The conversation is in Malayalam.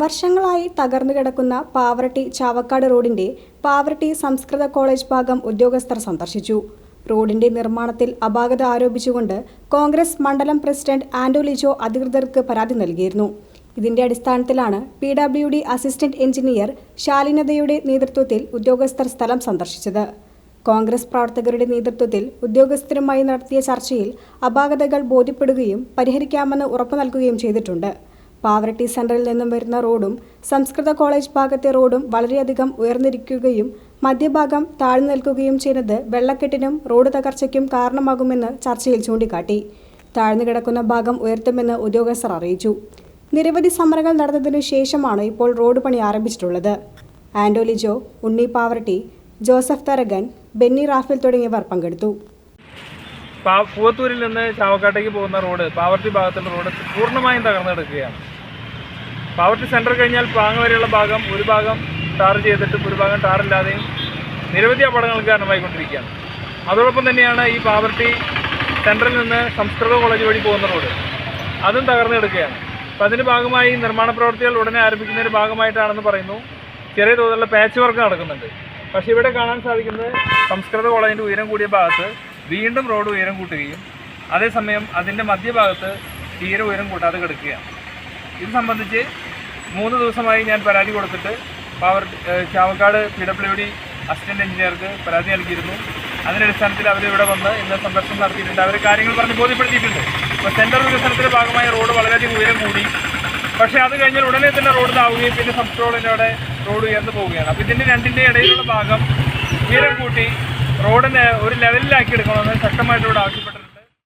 വർഷങ്ങളായി തകർന്നു കിടക്കുന്ന പാവറട്ടി ചാവക്കാട് റോഡിന്റെ പാവറട്ടി സംസ്കൃത കോളേജ് ഭാഗം ഉദ്യോഗസ്ഥർ സന്ദർശിച്ചു. റോഡിന്റെ നിർമ്മാണത്തിൽ അപാകത ആരോപിച്ചുകൊണ്ട് കോൺഗ്രസ് മണ്ഡലം പ്രസിഡന്റ് ആന്റോ ലിജോ അധികൃതർക്ക് പരാതി നൽകിയിരുന്നു. ഇതിന്റെ അടിസ്ഥാനത്തിലാണ് P W D assistant engineer ശാലിനതയുടെ നേതൃത്വത്തിൽ ഉദ്യോഗസ്ഥർ സ്ഥലം സന്ദർശിച്ചത്. കോൺഗ്രസ് പ്രവർത്തകരുടെ നേതൃത്വത്തിൽ ഉദ്യോഗസ്ഥരുമായി നടത്തിയ ചർച്ചയിൽ അപാകതകൾ ബോധ്യപ്പെടുകയും പരിഹരിക്കാമെന്ന് ഉറപ്പു നൽകുകയും ചെയ്തിട്ടുണ്ട്. പാവറട്ടി സെന്ററിൽ നിന്നും വരുന്ന റോഡും സംസ്കൃത കോളേജ് ഭാഗത്തെ റോഡും വളരെയധികം ഉയർന്നിരിക്കുകയും മധ്യഭാഗം താഴ്ന്നു നിൽക്കുകയും ചെയ്യുന്നത് വെള്ളക്കെട്ടിനും റോഡ് തകർച്ചയ്ക്കും കാരണമാകുമെന്ന് ചർച്ചയിൽ ചൂണ്ടിക്കാട്ടി. താഴ്ന്നു കിടക്കുന്ന ഭാഗം ഉയർത്തുമെന്ന് ഉദ്യോഗസ്ഥർ അറിയിച്ചു. നിരവധി സമരങ്ങൾ നടന്നതിനു ശേഷമാണ് ഇപ്പോൾ റോഡ് പണി ആരംഭിച്ചിട്ടുള്ളത്. ആൻഡോലിജോ ഉണ്ണി പാവർട്ടി ജോസഫ് തരകൻ ബെന്നി റാഫേൽ തുടങ്ങിയവർ പങ്കെടുത്തു. പൂവത്തൂരിൽ നിന്ന് ചാവക്കാട്ടേക്ക് പോകുന്ന റോഡ് പാവർട്ടി ഭാഗത്തുള്ള റോഡ് പൂർണമായും തകർന്നു പാവർട്ടി സെന്റർ കഴിഞ്ഞാൽ പാങ്ങ് വരെയുള്ള ഭാഗം ഒരു ഭാഗം ടാർ ചെയ്തിട്ടും ഒരു ഭാഗം ടാറില്ലാതെയും നിരവധി അപകടങ്ങൾക്ക് കാരണമായിക്കൊണ്ടിരിക്കുകയാണ്. അതോടൊപ്പം തന്നെയാണ് ഈ പാവർട്ടി സെന്ററിൽ നിന്ന് സംസ്കൃത കോളേജ് വഴി പോകുന്ന റോഡ് അതും തകർന്നു കിടക്കുകയാണ് അപ്പം അതിന്റെ ഭാഗമായി നിർമ്മാണ പ്രവർത്തികൾ ഉടനെ ആരംഭിക്കുന്നതിന്റെ ഭാഗമായിട്ടാണെന്ന് പറയുന്നു. ചെറിയ തോതിലുള്ള പാച്ച് വർക്ക് നടക്കുന്നുണ്ട്. പക്ഷേ ഇവിടെ കാണാൻ സാധിക്കുന്നത് സംസ്കൃത കോളേജിന്റെ ഉയരം കൂടിയ ഭാഗത്ത് വീണ്ടും റോഡ് ഉയരം കൂട്ടുകയും അതേസമയം അതിന്റെ മധ്യഭാഗത്ത് തീരെ ഉയരം കൂട്ടാതെ കിടക്കുകയാണ്. ഇത് സംബന്ധിച്ച് മൂന്ന് ദിവസമായി ഞാൻ പരാതി കൊടുത്തിട്ട് power Chavakkad P W D assistant എഞ്ചിനീയർക്ക് പരാതി നൽകിയിരുന്നു. അതിന്റെ അടിസ്ഥാനത്തിൽ അവരിവിടെ വന്ന് ഇന്ന് സന്ദർശനം നടത്തിയിട്ടുണ്ട്. അവർ കാര്യങ്ങൾ പറഞ്ഞ് ബോധ്യപ്പെടുത്തിയിട്ടുണ്ട്. അപ്പോൾ സെന്റർ വികസനത്തിന്റെ ഭാഗമായ റോഡ് വളരെയധികം ഉയരം കൂടി. പക്ഷേ അത് കഴിഞ്ഞാൽ ഉടനെ തന്നെ റോഡ് താവുകയും പിന്നെ സംസ്കൃതയുടെ അവിടെ റോഡ് ഉയർന്നു പോവുകയാണ്. അപ്പോൾ ഇതിന്റെ രണ്ടിന്റെ ഇടയിലുള്ള ഭാഗം ഉയരം കൂട്ടി റോഡിനെ ഒരു ലെവലിലാക്കി എടുക്കണമെന്ന് ശക്തമായിട്ട് ഇവിടെ ആവശ്യപ്പെട്ടിട്ടുണ്ട്.